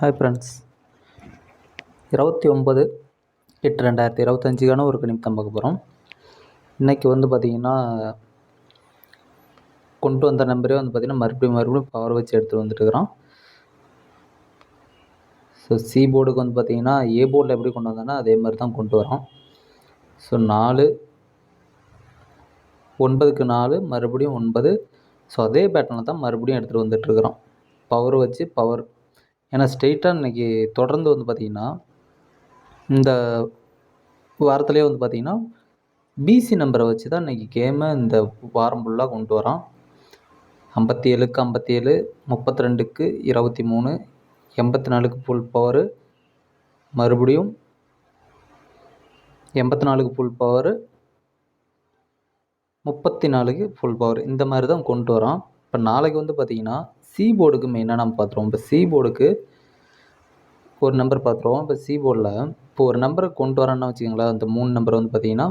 Hi friends இருபத்தி ஒம்பது எட்டு ரெண்டாயிரத்தி இருபத்தஞ்சிக்கான ஒரு கணிப்பு பார்க்க போகிறோம் இன்றைக்கி வந்து பார்த்திங்கன்னா கொண்டு வந்த நம்பரே வந்து பார்த்திங்கன்னா மறுபடியும் மறுபடியும் பவர் வச்சு எடுத்துகிட்டு வந்துட்டுருக்குறோம் ஸோ சி போர்டுக்கு வந்து பார்த்திங்கன்னா ஏ போர்டில் எப்படி கொண்டு வந்தோன்னா அதே மாதிரி தான் கொண்டு வரோம். ஸோ நாலு ஒன்பதுக்கு நாலு மறுபடியும் ஒன்பது. ஸோ அதே பேட்டர்னில் தான் மறுபடியும் எடுத்துகிட்டு வந்துட்டுருக்குறோம் பவர் வச்சு பவர் ஏன்னா ஸ்ட்ரெயிட்டாக இன்றைக்கி தொடர்ந்து வந்து பார்த்திங்கன்னா இந்த வாரத்துலேயே வந்து பார்த்திங்கன்னா பிசி நம்பரை வச்சு தான் இன்றைக்கி கேமை இந்த வாரம் ஃபுல்லாக கொண்டு வரான். ஐம்பத்தி ஏழுக்கு ஐம்பத்தி ஏழு முப்பத்தி ரெண்டுக்கு இருபத்தி மூணு எண்பத்தி நாலுக்கு ஃபுல் பவரு மறுபடியும் எண்பத்தி நாலுக்கு ஃபுல் பவரு முப்பத்தி நாலுக்கு ஃபுல் பவர் இந்த மாதிரி தான் கொண்டு வரான். இப்போ நாளைக்கு வந்து பார்த்திங்கன்னா சி போர்டுக்கு மெயினாக நம்ம பார்த்துருவோம். இப்போ சி போர்டுக்கு ஒரு நம்பர் பார்த்துருவோம். இப்போ சி போர்டில் இப்போ ஒரு நம்பரை கொண்டு வரேன்னா வச்சுக்கோங்களேன் அந்த மூணு நம்பர் வந்து பார்த்தீங்கன்னா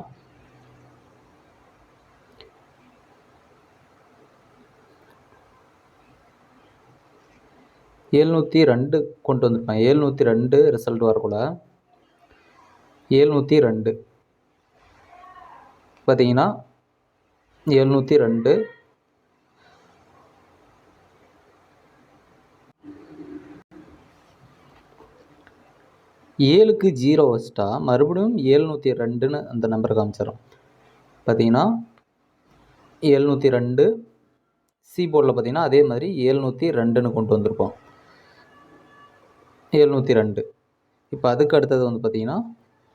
ஏழ்நூற்றி ரெண்டு கொண்டு வந்திருப்பேன் ஏழ்நூற்றி ரெண்டு ரிசல்ட் வரக்குள்ள ஏழ்நூற்றி ரெண்டு. பார்த்தீங்கன்னா எழுநூற்றி ரெண்டு ஏழுக்கு ஜீரோ வச்சிட்டா மறுபடியும் ஏழ்நூற்றி ரெண்டுன்னு அந்த நம்பர் காமிச்சிடும் பார்த்தீங்கன்னா ஏழ்நூற்றி ரெண்டு சி போர்டில் பார்த்தீங்கன்னா அதே மாதிரி ஏழ்நூற்றி ரெண்டுன்னு கொண்டு வந்திருப்போம். ஏழ்நூற்றி ரெண்டு. இப்போ அதுக்கு அடுத்தது வந்து பார்த்திங்கன்னா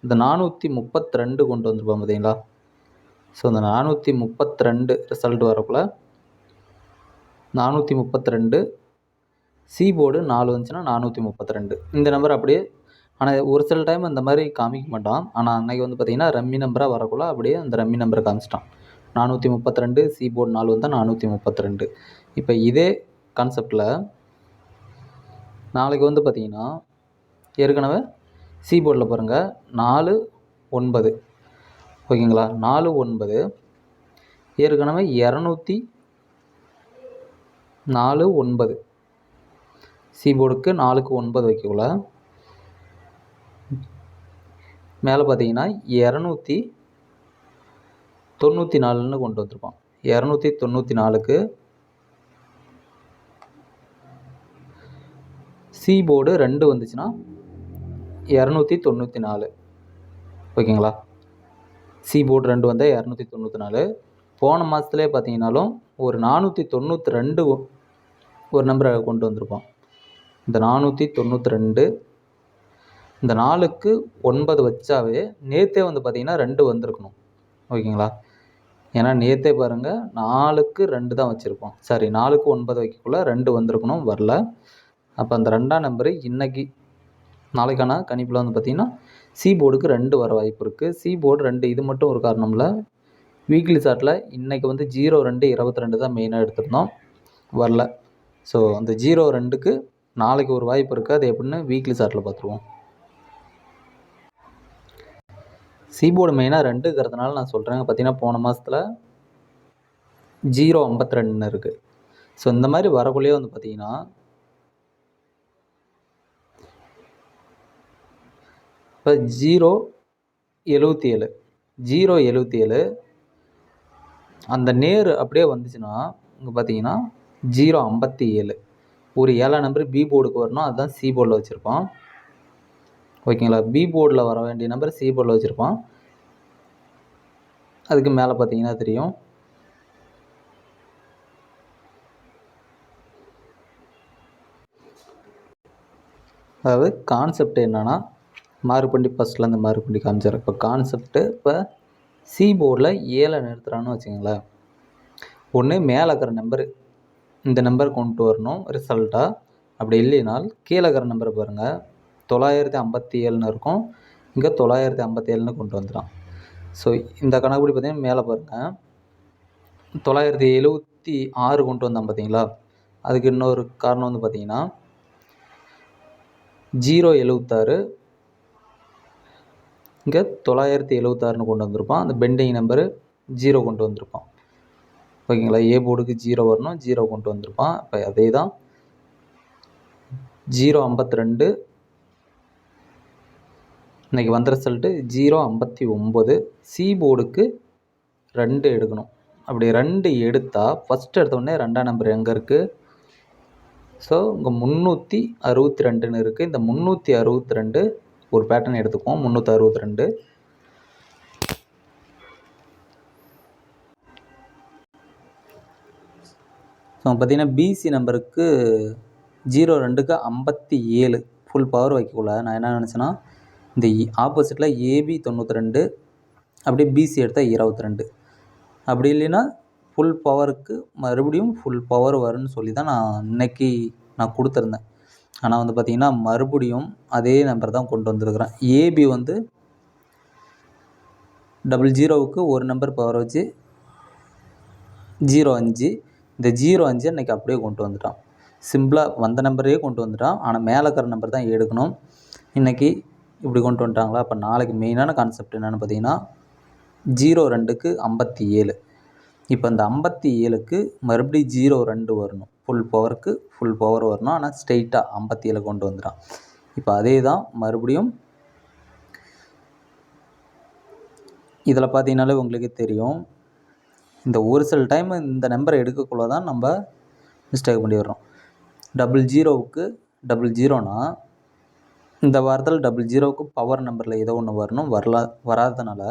இந்த நானூற்றி முப்பத்தி ரெண்டு கொண்டு வந்திருப்போம் பார்த்தீங்களா ஸோ இந்த நானூற்றி முப்பத்தி ரெண்டு ரிசல்ட் வரக்குள்ள நானூற்றி முப்பத்தி ரெண்டு சி போர்டு நாலு வந்துச்சுன்னா நானூற்றி முப்பத்தி ரெண்டு இந்த நம்பர் அப்படியே ஆனால் ஒரு சில டைம் இந்த மாதிரி காமிக்க மாட்டான். ஆனால் அன்னைக்கு வந்து பார்த்தீங்கன்னா ரம்மி நம்பராக வரக்குள்ள அப்படியே அந்த ரம்மி நம்பரை காமிச்சிட்டான். நானூற்றி முப்பத்தி ரெண்டு சி போர்டு நாலு வந்தால் நானூற்றி முப்பத்தி ரெண்டு இப்போ இதே கான்செப்டில் நாளைக்கு வந்து பார்த்திங்கன்னா ஏற்கனவே சி போர்டில் பாருங்கள் நாலு ஒன்பது. ஓகேங்களா? நாலு ஒன்பது. ஏற்கனவே இரநூத்தி நாலு ஒன்பது. சி போர்டுக்கு நாலுக்கு ஒன்பது வைக்கக்குள்ள மேலே பார்த்தீங்கன்னா இரநூத்தி தொண்ணூற்றி நாலுன்னு கொண்டு வந்திருக்கோம். இரநூத்தி தொண்ணூற்றி நாலுக்கு சி போர்டு ரெண்டு வந்துச்சுன்னா இரநூத்தி தொண்ணூற்றி நாலு. ஓகேங்களா? சி போர்டு ரெண்டு வந்தால் இரநூத்தி தொண்ணூற்றி நாலு. போன மாதத்துலேயே பார்த்தீங்கன்னாலும் ஒரு நானூற்றி தொண்ணூற்றி ரெண்டு ஒரு நம்பரை கொண்டு வந்திருப்போம் இந்த நானூற்றி தொண்ணூற்றி ரெண்டு இந்த நாலுக்கு ஒன்பது வச்சாவே நேற்றே வந்து பார்த்திங்கன்னா ரெண்டு வந்திருக்கணும். ஓகேங்களா? ஏன்னா நேற்றே பாருங்கள் நாலுக்கு ரெண்டு தான் வச்சுருப்போம். சாரி நாலுக்கு ஒன்பது வைக்கக்குள்ளே ரெண்டு வந்திருக்கணும் வரல. அப்போ அந்த ரெண்டாம் நம்பரு இன்றைக்கி நாளைக்கான கணிப்பில் வந்து பார்த்திங்கன்னா சி போர்டுக்கு ரெண்டு வர வாய்ப்பு இருக்குது சி போர்டு ரெண்டு இது மட்டும் ஒரு காரணம் இல்லை வீக்லி சார்ட்டில் இன்றைக்கி வந்து ஜீரோ ரெண்டு இருபத்தி ரெண்டு தான் மெயினாக எடுத்திருந்தோம். வரல. ஸோ அந்த ஜீரோ ரெண்டுக்கு நாளைக்கு ஒரு வாய்ப்பு இருக்குது அது எப்படின்னு வீக்லி சார்ட்டில் பார்த்துருவோம் சிபோர்டு மெயினாக ரெண்டுங்கிறதுனால நான் சொல்கிறேங்க பார்த்தீங்கன்னா போன மாதத்தில் ஜீரோ ஐம்பத்தி ரெண்டுன்னு இருக்குது ஸோ இந்த மாதிரி வரக்குள்ளேயே வந்து பார்த்தீங்கன்னா இப்போ ஜீரோ எழுபத்தி ஏழு ஜீரோ எழுபத்தி ஏழு அந்த நேர் அப்படியே வந்துச்சுன்னா இங்கே பார்த்தீங்கன்னா ஜீரோ ஐம்பத்தி ஏழு. ஒரு ஏழாம் நம்பர் பி போர்டுக்கு வரணும். அதுதான் சி போர்டில் வச்சுருப்போம் ஓகேங்களா? பி போர்டில் வர வேண்டிய நம்பர் சி போர்டில் வச்சுருப்போம். அதுக்கு மேலே பார்த்தீங்கன்னா தெரியும். அதாவது கான்செப்ட் என்னென்னா மாறுபண்டி ஃபஸ்ட்லேருந்து மாறுபண்டி காமிச்சார். இப்போ கான்செப்ட்டு இப்போ சி போர்டில் ஏழை நிறுத்துகிறான்னு வச்சுங்களேன் ஒன்று மேலே இருக்கிற நம்பரு இந்த நம்பர் கொண்டு வரணும் ரிசல்ட்டாக அப்படி இல்லைனால் கீழே இருக்கிற நம்பரை பாருங்கள் தொள்ளாயிரத்தி ஐம்பத்தி ஏழுன்னு இருக்கும். இங்கே தொள்ளாயிரத்தி ஐம்பத்தி ஏழுன்னு கொண்டு வந்துடும் ஸோ இந்த கணக்குப்படி பார்த்தீங்கன்னா மேலே பாருங்கள் தொள்ளாயிரத்தி எழுபத்தி ஆறு கொண்டு வந்தோம் பார்த்தீங்களா? அதுக்கு இன்னொரு காரணம் வந்து பார்த்தீங்கன்னா ஜீரோ எழுபத்தாறு இங்கே தொள்ளாயிரத்தி எழுபத்தாறுன்னு கொண்டு வந்திருப்பான். அந்த பெண்டிங் நம்பரு ஜீரோ கொண்டு வந்திருப்பான். ஓகேங்களா? ஏ போர்டுக்கு ஜீரோ வரணும் ஜீரோ கொண்டு வந்திருப்பான். இப்போ அதே தான் ஜீரோ ஐம்பத்தி ரெண்டு இன்றைக்கி வந்த ரிசல்ட்டு ஜீரோ ஐம்பத்தி ஒம்பது சி போர்டுக்கு ரெண்டு எடுக்கணும். அப்படி ரெண்டு எடுத்தால் ஃபஸ்ட் எடுத்தோடனே ரெண்டாம் நம்பர் எங்கே இருக்குது ஸோ இங்கே முந்நூற்றி அறுபத்தி ரெண்டுன்னு இருக்குது இந்த முந்நூற்றி அறுபத்தி ரெண்டு ஒரு பேட்டர்ன் எடுத்துக்குவோம். முந்நூற்றி அறுபத்தி ரெண்டு. ஸோ பார்த்தீங்கன்னா பிசி நம்பருக்கு ஜீரோ ரெண்டுக்கு ஐம்பத்தி ஏழு. ஃபுல் பவர் வைக்கக்குள்ள நான் என்ன நினச்சேன்னா இந்த ஆப்போசிட்டில் ஏபி தொண்ணூற்றி ரெண்டு அப்படியே பிசி எடுத்தால் இருபத்தி ரெண்டு அப்படி இல்லைன்னா ஃபுல் பவருக்கு மறுபடியும் ஃபுல் பவர் வரும்னு சொல்லி தான் நான் இன்னைக்கு நான் கொடுத்துருந்தேன். ஆனால் வந்து பார்த்திங்கன்னா மறுபடியும் அதே நம்பர் தான் கொண்டு வந்திருக்கிறேன். ஏபி வந்து டபுள் ஜீரோவுக்கு ஒரு நம்பர் பவர் வச்சு ஜீரோ அஞ்சு. இந்த ஜீரோ அஞ்சு இன்றைக்கி அப்படியே கொண்டு வந்துட்டான். சிம்பிளாக வந்த நம்பரையே கொண்டு வந்துட்டான். ஆனால் மேலே இருக்கிற நம்பர் தான் எடுக்கணும். இன்றைக்கி இப்படி கொண்டு வந்துட்டாங்களா? அப்போ நாளைக்கு மெயினான கான்செப்ட் என்னென்னு பார்த்தீங்கன்னா ஜீரோ ரெண்டுக்கு ஐம்பத்தி ஏழு. இப்போ இந்த ஐம்பத்தி ஏழுக்கு மறுபடியும் ஜீரோ ரெண்டு வரணும். ஃபுல் பவருக்கு ஃபுல் பவர் வரணும். ஆனால் ஸ்ட்ரெயிட்டாக ஐம்பத்தி ஏழு கொண்டு வந்துடான் இப்போ அதே தான் மறுபடியும் இதில் பார்த்தீங்கனாலே உங்களுக்கே தெரியும். இந்த ஒரு சில டைம் இந்த நம்பரை எடுக்கக்குள்ள தான் நம்ம மிஸ்டேக் பண்ணிடுறோம். டபுள் ஜீரோவுக்கு டபுள் ஜீரோனா இந்த வாரத்தில் டபுள் ஜீரோவுக்கு பவர் நம்பரில் ஏதோ ஒன்று வரணும். வரலா வராதனால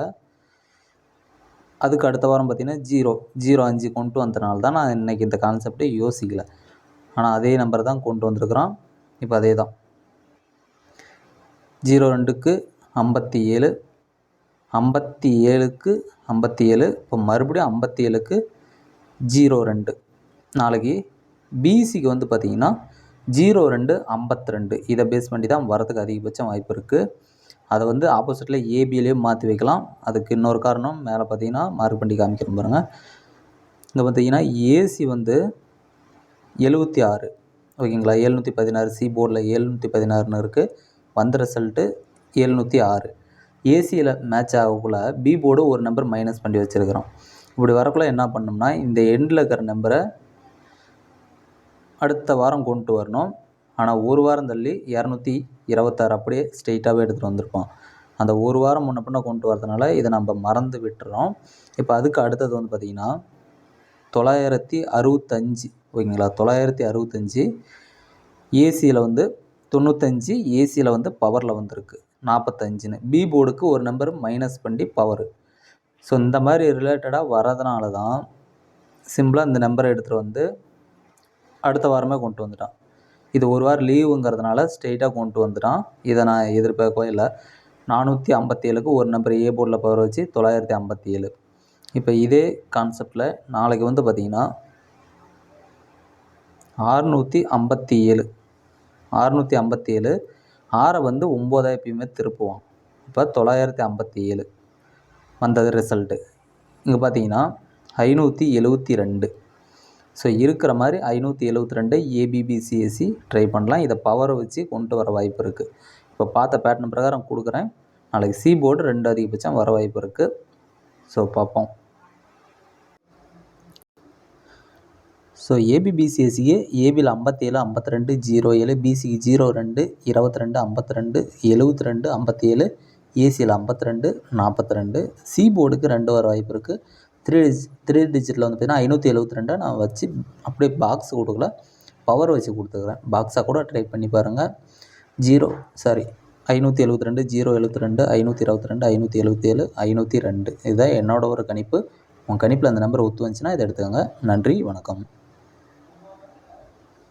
அதுக்கு அடுத்த வாரம் பார்த்திங்கன்னா ஜீரோ ஜீரோ அஞ்சு கொண்டு வந்தனால தான் நான் இன்றைக்கி இந்த கான்செப்டே யோசிக்கலை. ஆனால் அதே நம்பர் தான் கொண்டு வந்திருக்கிறோம். இப்போ அதே தான் ஜீரோ ரெண்டுக்கு ஐம்பத்தி ஏழு ஐம்பத்தி ஏழுக்கு ஐம்பத்தி ஏழு இப்போ மறுபடியும் ஐம்பத்தி ஏழுக்கு ஜீரோ ரெண்டு. நாளைக்கு பிசிக்கு வந்து பார்த்திங்கன்னா ஜீரோ ரெண்டு ஐம்பத்தி ரெண்டு இதை பேஸ் பண்ணி தான் வரதுக்கு அதிகபட்சம் வாய்ப்பு இருக்குது அதை வந்து ஆப்போசிட்டில் ஏபியிலையும் மாற்றி வைக்கலாம். அதுக்கு இன்னொரு காரணம் மேலே பார்த்தீங்கன்னா மார்க் பண்ணி காமிக்கிறோம் பாருங்கள் இங்கே பார்த்தீங்கன்னா ஏசி வந்து எழுபத்தி ஆறு. ஓகேங்களா? எழுநூற்றி பதினாறு சி போர்டில் எழுநூற்றி பதினாறுன்னு இருக்குது வந்த ரிசல்ட்டு எழுநூற்றி ஆறு. ஏசியில் மேட்ச் ஆகக்குள்ள பி போர்டு ஒரு நம்பர் மைனஸ் பண்ணி வச்சுருக்கிறோம். இப்படி வரக்குள்ள என்ன பண்ணோம்னா இந்த எண்டில் இருக்கிற நம்பரை அடுத்த வாரம் கொண்டு வரணும். ஆனால் ஒரு வாரம் தள்ளி இரநூத்தி இருபத்தாறு அப்படியே ஸ்ட்ரெயிட்டாகவே எடுத்துகிட்டு வந்திருப்போம் அந்த ஒரு வாரம் முன்ன பின்ன கொண்டு வரதுனால இதை நம்ம மறந்து விட்டுறோம். இப்போ அதுக்கு அடுத்தது வந்து பார்த்திங்கன்னா தொள்ளாயிரத்தி அறுபத்தஞ்சி ஓகேங்களா? தொள்ளாயிரத்தி அறுபத்தஞ்சி ஏசியில் வந்து தொண்ணூத்தஞ்சு ஏசியில் வந்து பவரில் வந்திருக்கு. நாற்பத்தஞ்சுன்னு பி போர்டுக்கு ஒரு நம்பர் மைனஸ் பண்ணி பவரு ஸோ இந்த மாதிரி ரிலேட்டடாக வரதுனால தான் சிம்பிளாக இந்த நம்பரை எடுத்துகிட்டு வந்து அடுத்த வாரமே கொண்டு வந்துட்டான். இது ஒரு வாரம் லீவுங்கிறதுனால ஸ்ட்ரெயிட்டாக கொண்டு வந்துட்டான். இதை நான் எதிர்பார்க்கவே இல்லை. நானூற்றி ஐம்பத்தி ஏழுக்கு ஒரு நம்பர் ஏ போர்டில் பவர் வச்சு தொள்ளாயிரத்தி ஐம்பத்தி ஏழு இப்போ இதே கான்செப்டில் நாளைக்கு வந்து பார்த்திங்கன்னா ஆறுநூற்றி ஐம்பத்தி ஏழு ஆறுநூற்றி ஐம்பத்தி ஏழு ஆறை வந்து ஒம்போதாக எப்பயுமே திருப்புவான். இப்போ தொள்ளாயிரத்தி ஐம்பத்தி ஏழு வந்தது ரிசல்ட்டு இங்கே பார்த்தீங்கன்னா ஐநூற்றி எழுவத்தி ரெண்டு. ஸோ இருக்கிற மாதிரி ஐநூற்றி எழுவத்தி ரெண்டு ஏபிபிசிஎஸ்சி ட்ரை பண்ணலாம். இதை பவரை வச்சு கொண்டு வர வாய்ப்பு இருக்குது இப்போ பார்த்த பேட்டர்ன் பிரகாரம் கொடுக்குறேன். நாளைக்கு சி போர்டு ரெண்டு அதிகபட்சம் வர வாய்ப்பு இருக்குது ஸோ பார்ப்போம். ஸோ ஏபிபிசிஎஸ்சிக்கு ஏபியில் ஐம்பத்தேழு ஐம்பத்தி ரெண்டு ஜீரோ ஏழு பிசிக்கு ஜீரோ ரெண்டு இருபத்தி ரெண்டு ஐம்பத்தி ரெண்டு எழுபத்தி ரெண்டு ஐம்பத்தி ஏழு ஏசியில் ஐம்பத்தி ரெண்டு நாற்பத்தி ரெண்டு சி போர்டுக்கு ரெண்டு வர வாய்ப்பு இருக்குது த்ரீ த்ரீ டிஜிட்டில் வந்து பார்த்திங்கன்னா ஐநூற்றி எழுபத்தி நான் வச்சு அப்படியே பாக்ஸ் கொடுக்கல. பவர் வச்சு கொடுத்துக்கிறேன் பாக்ஸாக கூட ட்ரை பண்ணி பாருங்கள் ஜீரோ சாரி ஐநூற்றி எழுபத்தி ரெண்டு ஜீரோ எழுபத்தி ரெண்டு ஐநூற்றி இருபத்தி ரெண்டு ஐநூற்றி எழுபத்தி ஏழு ஐநூற்றி ரெண்டு. இதுதான் என்னோட ஒரு கணிப்பு. உங்கள் கணிப்பில் அந்த நம்பர் ஒத்து வந்துச்சுன்னா இதை எடுத்துக்கோங்க. நன்றி வணக்கம்.